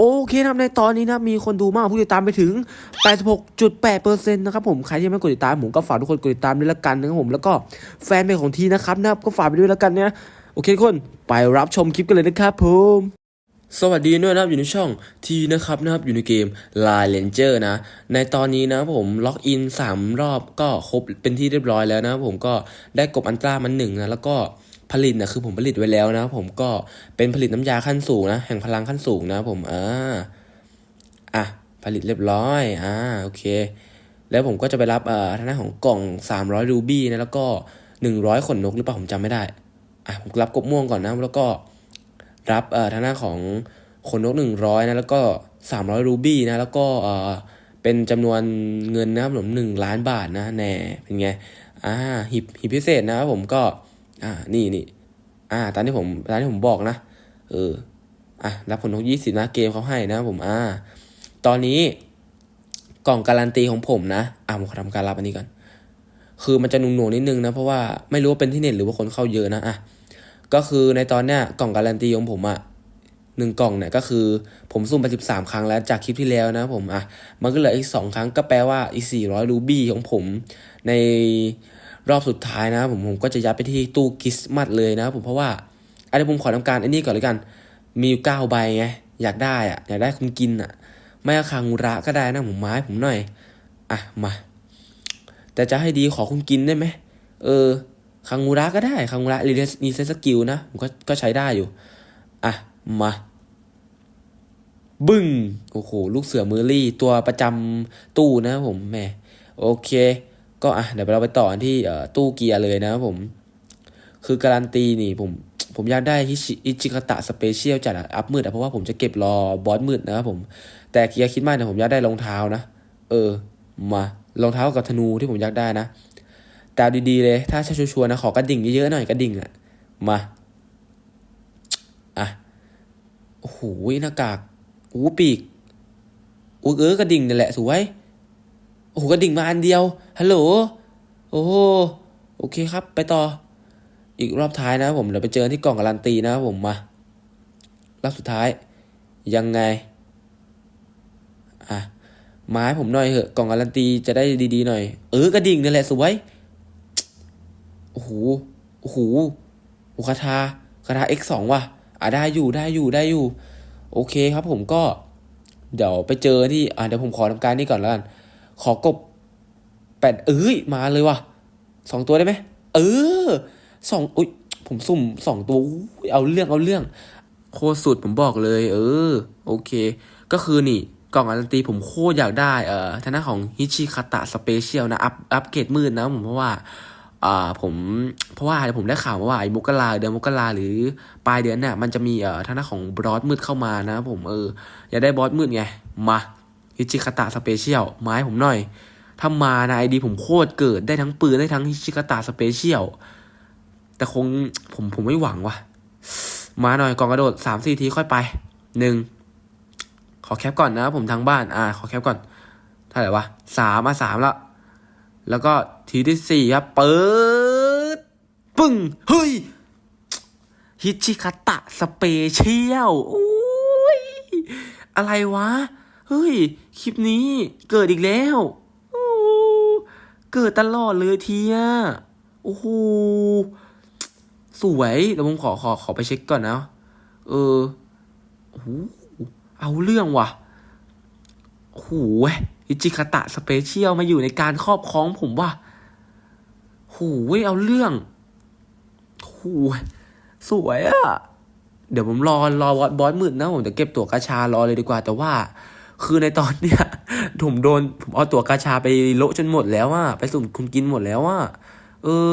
โอเคนะครับในตอนนี้นะมีคนดูมากผู้ติดตามไปถึง 86.8%นะครับผมใครที่ยังไม่กดติดตามผมก็ฝากทุกคนกดติดตามด้วยละกันนะครับผมแล้วก็แฟนเพจของทีนะครับนะครับก็ฝากไปด้วยละกันนะโอเคทุกคนไปรับชมคลิปกันเลยนะครับผมสวัสดีด้วยนะครับอยู่ในช่องทีนะครับนะครับอยู่ในเกม Line Ranger นะ ในตอนนี้นะผมล็อกอิน 3 รอบก็ครบเป็นที่เรียบร้อยแล้วนะครับผมก็ได้กบอันตรามันหนึ่งนะแล้วก็ ผลิตนะคือผมผลิตไว้แล้วนะ ผมก็เป็นผลิตน้ำยาขั้นสูงนะแห่งพลังขั้นสูงนะผมอ่าอะผลิตเรียบร้อยอ่าโอเค แล้วผมก็จะไปรับเอ่อทางด้านของกล่อง 300รูบี้นะแล้วก็ 100 ขนนกหรือเปล่าผมจำไม่ได้อะผมรับกบม่วงก่อนนะ แล้วก็รับเอ่อทางด้านของขนนก 100นะแล้วก็ 300รูบี้นะแล้วก็เอ่อเป็นจำนวนเงินนะครับผมหนึ่งล้านบาทนะแน่เป็นไงอ่าหิบหิบพิเศษนะครับผมก็ อ่า นี่นี่อ่า ตามที่ผมตามที่ผมบอกนะ เออ อะ รับผลนกยี่สิบนะ เกมเขาให้นะผม อ่า ตอนนี้กล่องการันตีของผมนะ อะผมขอทำการรับอันนี้ก่อน คือมันจะหนุ่งๆนิดนึงนะ เพราะว่าไม่รู้ว่าเป็นที่เน็ตหรือว่าคนเข้าเยอะนะ อะ ก็คือในตอนเนี้ยกล่องการันตีของผมอะหนึ่งกล่องเนี่ยก็คือผมซุ่มไปสิบสามครั้งแล้วจากคลิปที่แล้วนะผมอะมันก็เหลืออีกสองครั้งก็แปลว่าอีกสี่ร้อยรูบี้ของผมใน รอบสุดท้ายนะผมผมก็จะยัดไปที่ตู้คริสต์มาสเลยนะผมเพราะว่าอันนี้ผมขอทำการไอ้นี่ก่อนเลยกัน มีอยู่เก้าใบไงอยากได้อะอยากได้คุณกินอะ ไม่เอาคางูระก็ได้นะผมไม้ผมหน่อยอะมา แต่จะให้ดีขอคุณกินได้ไหมเออคางูระก็ได้คางูระรีเนีเซสกิลนะผมก็ก็ใช้ได้อยู่อะมาบึ้งโอ้โหลูกเสือมือรี่ตัวประจำตู้นะผมแหมโอเค ก็อะเดี๋ยวเราไปต่อกันที่ตู้เกียร์เลยนะครับผม คือการันตีนี่ผมผมอยากได้ฮิชิอิจิคตะสเปเชียลจัดอัพมืดอะเพราะว่าผมจะเก็บรอบอสมืดนะครับผม แต่เกียร์คิดมากเนี่ยผมอยากได้รองเท้านะ เออ มารองเท้ากับธนูที่ผมอยากได้นะ แต่ดีๆเลยถ้าชัวร์ๆนะขอกระดิ่งเยอะๆหน่อยกระดิ่งอะมา อะ โอ้โหหน้ากากอู้ปีกอู้เออกระดิ่งนี่แหละสวย อ้โหกระดิ่งมาอันเดียว ฮัลโหล โอ้โห โอเคครับ ไปต่อ อีกรอบท้ายนะผม เดี๋ยวไปเจอที่กล่องการันตีนะผมมา รอบสุดท้าย ยังไง อะ มาให้ผมหน่อยเหอะ กล่องการันตีจะได้ดีๆหน่อย เออกระดิ่งนี่แหละสวย โอ้โห โอ้โหโอคาทาคาทา X2 ว่ะ อะได้อยู่ ได้อยู่ ได้อยู่ โอเคครับผมก็ เดี๋ยวไปเจอที่ อะเดี๋ยวผมขอทำการนี่ก่อนแล้วกัน ขอกบแปดเอ้ยมาเลยว่ะสองตัวได้ไหมเออสองอุ้ยผมสุ่มสองตัวเอาเรื่องเอาเรื่อง โคตรสุดผมบอกเลย เออ โอเค ก็คือนี่กล่องการันตีผมโคตรอยากได้เอ่อทางด้านของฮิชิคาตะสเปเชียลนะอัพอัพเกรดมืดนะผมเพราะว่าอ่าผมเพราะว่าผมได้ข่าวว่าไอ้มกราเดือนมกราหรือปลายเดือนเนี่ยมันจะมีเอ่อทางด้านของบอสมืดเข้ามานะผมเอออยากได้บอสมืดไงมา ฮิชิคาตะสเปเชียลไมาให้ผมหน่อยถ้ามานะไอดีผมโคตรเกิดได้ทั้งปืนได้ทั้งฮิชิคาตะสเปเชียลแต่คงผมผมไม่หวังว่ะ มาหน่อยก่องกระโดดสามสี่ทีค่อยไปหนึ่งขอแคปก่อนนะ ผมทางบ้าน อ่า ขอแคปก่อนเท่าไหร่วะสามมาสามแล้วแล้วก็ทีที่สี่ครับเปิด ปึ้ง เฮ้ย ฮิชิคาตะสเปเชียลโอ้ยอะไรวะ เฮ้ย คลิปนี้เกิดอีกแล้วโอ้เกิดตลอดเลยทียโอ้โห สวยเดี๋ยวผมขอขอขอไปเช็คก่อนนะ เออโอ้โหเอาเรื่องว่ะโอ้โหอิจิคาตะสเปเชียลมาอยู่ในการครอบครองผมว่ะโอ้โหเอาเรื่องโอ้โหสวยอะเดี๋ยวผมรอรอบอสบอสมืดนะผมจะเก็บตัวกาชารอเลยดีกว่าแต่ว่า คือในตอนเนี้ยผมโดนผมเอาตั๋วกาชาไปโละจนหมดแล้วอะไปสุ่มคุณกินหมดแล้วอะเออ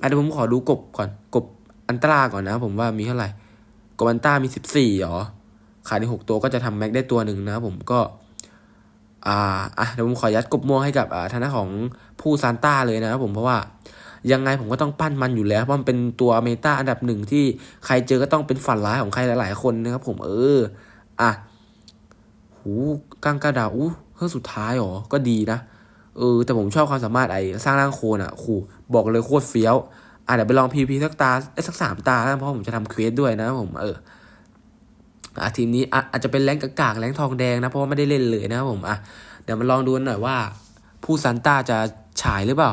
อะเดี๋ยวผมขอดูกบก่อน กบอันตราก่อนนะ ผมว่ามีเท่าไหร่ กบอันตรามีสิบสี่หรอ ขายในหกตัวก็จะทำแม็กได้ตัวหนึ่งนะผมก็ อ่าอะเดี๋ยวผมขอยัดกบม่วงให้กับอ่าทางด้าของผู้ซานต้าเลยนะครับผมเพราะว่ายังไงผมก็ต้องปั้นมันอยู่แล้ว เพราะมันเป็นตัวเมตาอันดับหนึ่งที่ใครเจอก็ต้องเป็นฝันร้ายของใครหลาย ๆ คนนะครับผมเออ อะ หูกังกระดาอู้เครื่องสุดท้ายหรอ ก็ดีนะ เออ แต่ผมชอบความสามารถไอ้สร้างร่างโคลนอะขู่บอกเลยโคตรเฟี้ยวอะเดี๋ยวไปลองพีพีสักตาเอ้สักสามตาแล้วเพราะผมจะทำเควสด้วยนะผมเอออะทีมนี้อะอาจจะเป็นแรงกากๆแรงทองแดงนะเพราะว่าไม่ได้เล่นเลยนะครับผมอะเดี๋ยวมาลองดูหน่อยว่า ผู้ซันต้าจะฉายหรือเปล่า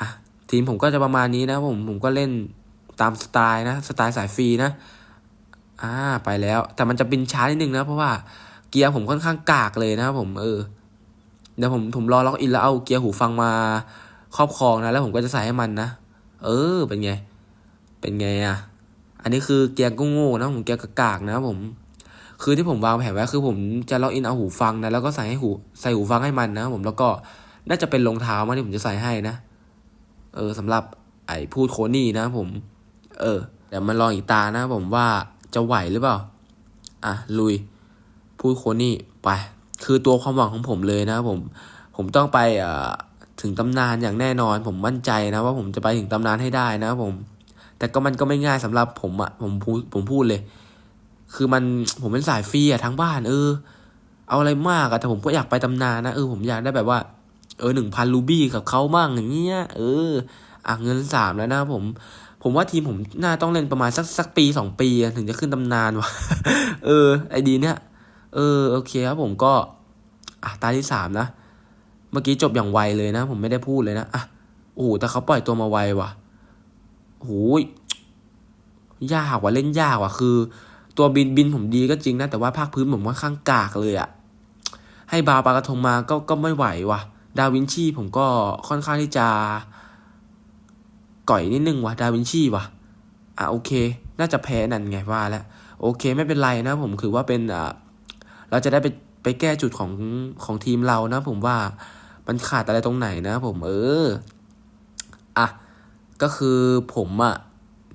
อะทีมผมก็จะประมาณนี้นะผมผมก็เล่นตามสไตล์นะสไตล์สายฟรีนะอ่าไปแล้ว แต่มันจะบินช้านิดนึงนะเพราะว่า เกียร์ผมค่อนข้างกากเลยนะครับผมเออเดี๋ยวผมผมรอล็อกอินแล้วเอาเกียร์หูฟังมาครอบครองนะแล้วผมก็จะใส่ให้มันนะเออ เป็นไง เป็นไงอะ อันนี้คือเกียร์ก็โง่นะผมเกียร์กากนะผม คือที่ผมวางแผนไว้คือผมจะล็อกอินเอาหูฟังนะแล้วก็ใส่ให้หูใส่หูฟังให้มันนะผมแล้วก็น่าจะเป็นรองเท้ามาที่ผมจะใส่ให้นะเออสำหรับไอ้พูดโคนี่นะผม เออเดี๋ยวมาลองอีกตานะผมว่าจะไหวหรือเปล่า อะลุย พูดโคนี่ไป คือตัวความหวังของผมเลยนะครับผม ผมต้องไปถึงตำนานอย่างแน่นอน ผมมั่นใจนะว่าผมจะไปถึงตำนานให้ได้นะครับผม แต่ก็มันก็ไม่ง่ายสำหรับผมอะผมพูดผมพูดเลย คือมันผมเป็นสายฟรีอะทั้งบ้านเออ เอาอะไรมากอะแต่ผมก็อยากไปตำนานนะเออผมอยากได้แบบว่าเออหนึ่งพันรูบี้กับเขามั่งอย่างเงี้ยเอออะเงินสามแล้วนะครับผม ผมว่าทีมผมน่าต้องเล่นประมาณสักสักปีสองปี ถึงจะขึ้นตำนานวะเออ ไอดีเนี่ย เออโอเคครับผมก็อะตาที่สามนะ เมื่อกี้จบอย่างไวเลยนะ ผมไม่ได้พูดเลยนะอะโอ้โหแต่เขาปล่อยตัวมาไวว่ะโหยากว่ะเล่นยากว่ะคือ ตัวบินบินผมดีก็จริงนะ แต่ว่าภาคพื้นผมค่อนข้างกากเลยอะให้บาปากระทงมาก็ก็ไม่ไหวว่ะ ดาวินชีผมก็ค่อนข้างที่จะก่อยนิดนึงว่ะ ดาวินชีว่ะ อะโอเค น่าจะแพ้นั่นไงว่าแล้วโอเคไม่เป็นไรนะผมคือว่าเป็นอ่า เราจะได้ไปไปแก้จุดของของทีมเรานะ ผมว่ามันขาดอะไรตรงไหนนะ ผมเอออะก็คือผมอะ่ะ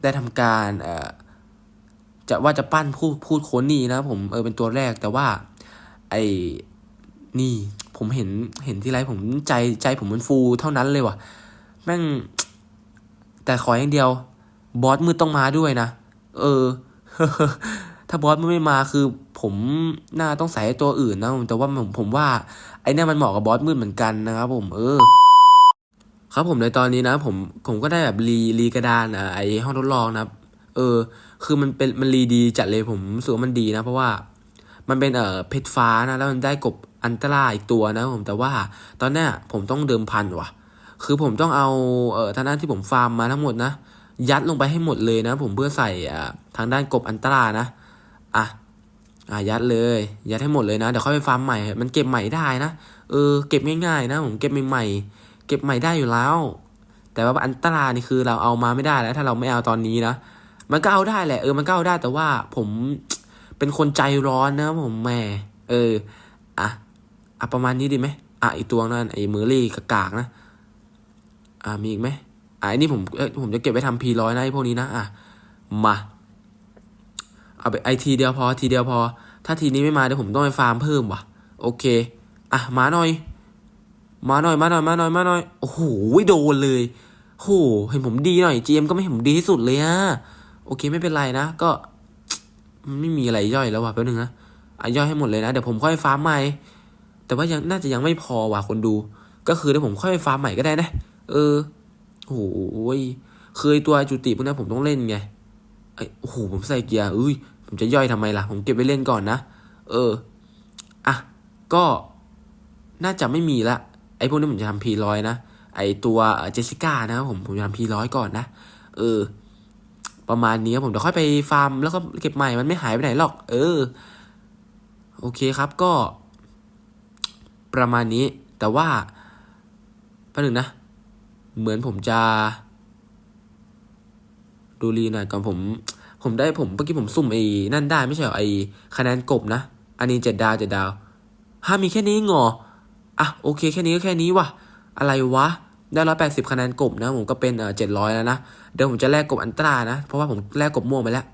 ได้ทำการเอ่อจะว่าจะปั้นพูดพูดโคนนี่นะ ผมเออเป็นตัวแรกแต่ว่า ไอ้นี่ผมเห็นเห็นที่ไรผมใจใจผมมันฟูเท่านั้นเลยว่ะแม่งแต่ขออย่างเดียว บอสมืดต้องมาด้วยนะ เออ ถ้าบอสมืดไม่มาคือผมน่าต้องใส่ตัวอื่นนะแต่ว่าผมผมว่าไอ้เนี่ยมันเหมาะกับบอสมืดเหมือนกันนะครับผมเออ ครับผมในตอนนี้นะ ผมผมก็ได้แบบรีรีกระดานอะไอห้องทดลองนะครับ เออ คือมันเป็นมันรีดีจัดเลยผมรู้สึกว่ามันดีนะเพราะว่ามันเป็นเอ่อเพชรฟ้านะแล้วมันได้กบอันตราอีกตัวนะผมแต่ว่าตอนเนี้ยผมต้องเดิมพันว่ะ คือผมต้องเอาเอ่อทางด้านที่ผมฟาร์มมาทั้งหมดนะยัดลงไปให้หมดเลยนะ ผมเพื่อใส่อ่าทางด้านกบอันตรานะ อะอะยัดเลย ยัดให้หมดเลยนะ เดี๋ยวค่อยไปฟาร์มใหม่ มันเก็บใหม่ได้นะ เออ เก็บง่ายๆนะผมเก็บใหม่ๆเก็บใหม่ได้อยู่แล้ว แต่ว่าอันตรานี่คือเราเอามาไม่ได้แล้ว ถ้าเราไม่เอาตอนนี้นะ มันก็เอาได้แหละ เออ มันก็เอาได้ แต่ว่าผมเป็นคนใจร้อนนะผมแหม่เออ อะ อะประมาณนี้ดีไหมอะอีตัวนั่นไอ้มือรี่กากๆนะ อะมีอีกไหมอะอันนี้ผม เอ้ผมจะเก็บไว้ทำพีร้อยนะไอ้พวกนี้นะ อะ มา เอาไปไอทีเดียวพอทีเดียวพอ ถ้าทีนี้ไม่มาเดี๋ยวผมต้องไปฟาร์มเพิ่มว่ะ โอเค อะมาหน่อย มาหน่อยมาหน่อยมาหน่อยมาหน่อยโอ้โหโดนเลยโหเห็นผมดีหน่อย GM ก็ไม่เห็นผมดีที่สุดเลยอะโอเคไม่เป็นไรนะ ก็ไม่มีอะไรย่อยแล้วว่ะแป๊บนึงนะอะย่อยให้หมดเลยนะเดี๋ยวผมค่อยฟาร์มใหม่ แต่ว่ายังน่าจะยังไม่พอว่ะคนดู ก็คือเดี๋ยวผมค่อยไปฟาร์มใหม่ก็ได้นะ เออโอ้ยเคยตัวจุติพวกนี้ผมต้องเล่นไง โอ้โหผมใส่เกียร์เอ้ยผมจะย่อยทำไมล่ะ ผมเก็บไว้เล่นก่อนนะ เออ อะ ก็น่าจะไม่มีละ ไอ้พวกนี้ผมจะทำพีร้อยนะ ไอ้ตัวเจสสิก้านะครับผม ผมจะทำพีร้อยก่อนนะ เออ ประมาณนี้ครับผมเดี๋ยวค่อยไปฟาร์มแล้วก็เก็บใหม่ มันไม่หายไปไหนหรอก เออ โอเคครับก็ ประมาณนี้ แต่ว่าแป๊บหนึ่งนะ เหมือนผมจะ ดูรีหน่อยก่อนผม ผมได้ผมเมื่อกี้ผมสุ่มไอ้นั่นได้ไม่ใช่เหรอไอ้คะแนนกบนะ อันนี้เจ็ดดาวเจ็ดดาวห้ามีแค่นี้เหรออะโอเคแค่นี้ก็แค่นี้วะอะไรวะได้ร้อยแปดสิบคะแนนกบนะ ผมก็เป็นเออเจ็ดร้อยแล้วนะ เดี๋ยวผมจะแลกกบอันตรานะ เพราะว่าผมแลกกบม่วงไปแล้ว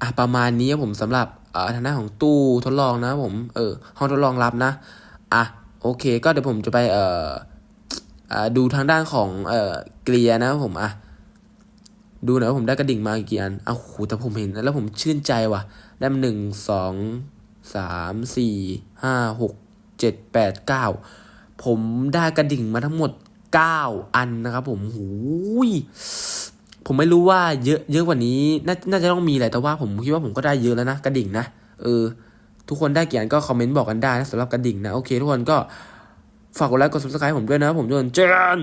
อะประมาณนี้ผมสำหรับเอ่อทางด้านของตู้ทดลองนะ ผมเออห้องทดลองรับนะอะโอเค ก็เดี๋ยวผมจะไปเอ่ออ่าดูทางด้านของเอ่อเกลียนะผมอะ ดูหน่อยว่าผมได้กระดิ่งมากี่อันอ้าโหแต่ผมเห็นแล้วผมชื่นใจว่ะ ได้มาหนึ่งสองสามสี่ห้าหกเจ็ดแปดเก้าผมได้กระดิ่งมาทั้งหมดเก้าอันนะครับผมหูยผมไม่รู้ว่าเยอะเยอะกว่านี้น่าน่าจะต้องมีแหละแต่ว่าผมคิดว่าผมก็ได้เยอะแล้วนะกระดิ่งนะเออ ทุกคนได้กี่อันก็คอมเมนต์บอกกันได้นะสำหรับกระดิ่งนะ โอเค ทุกคนก็ฝากกดไลค์กด subscribe ผมด้วยนะ ผมทุกคนเจน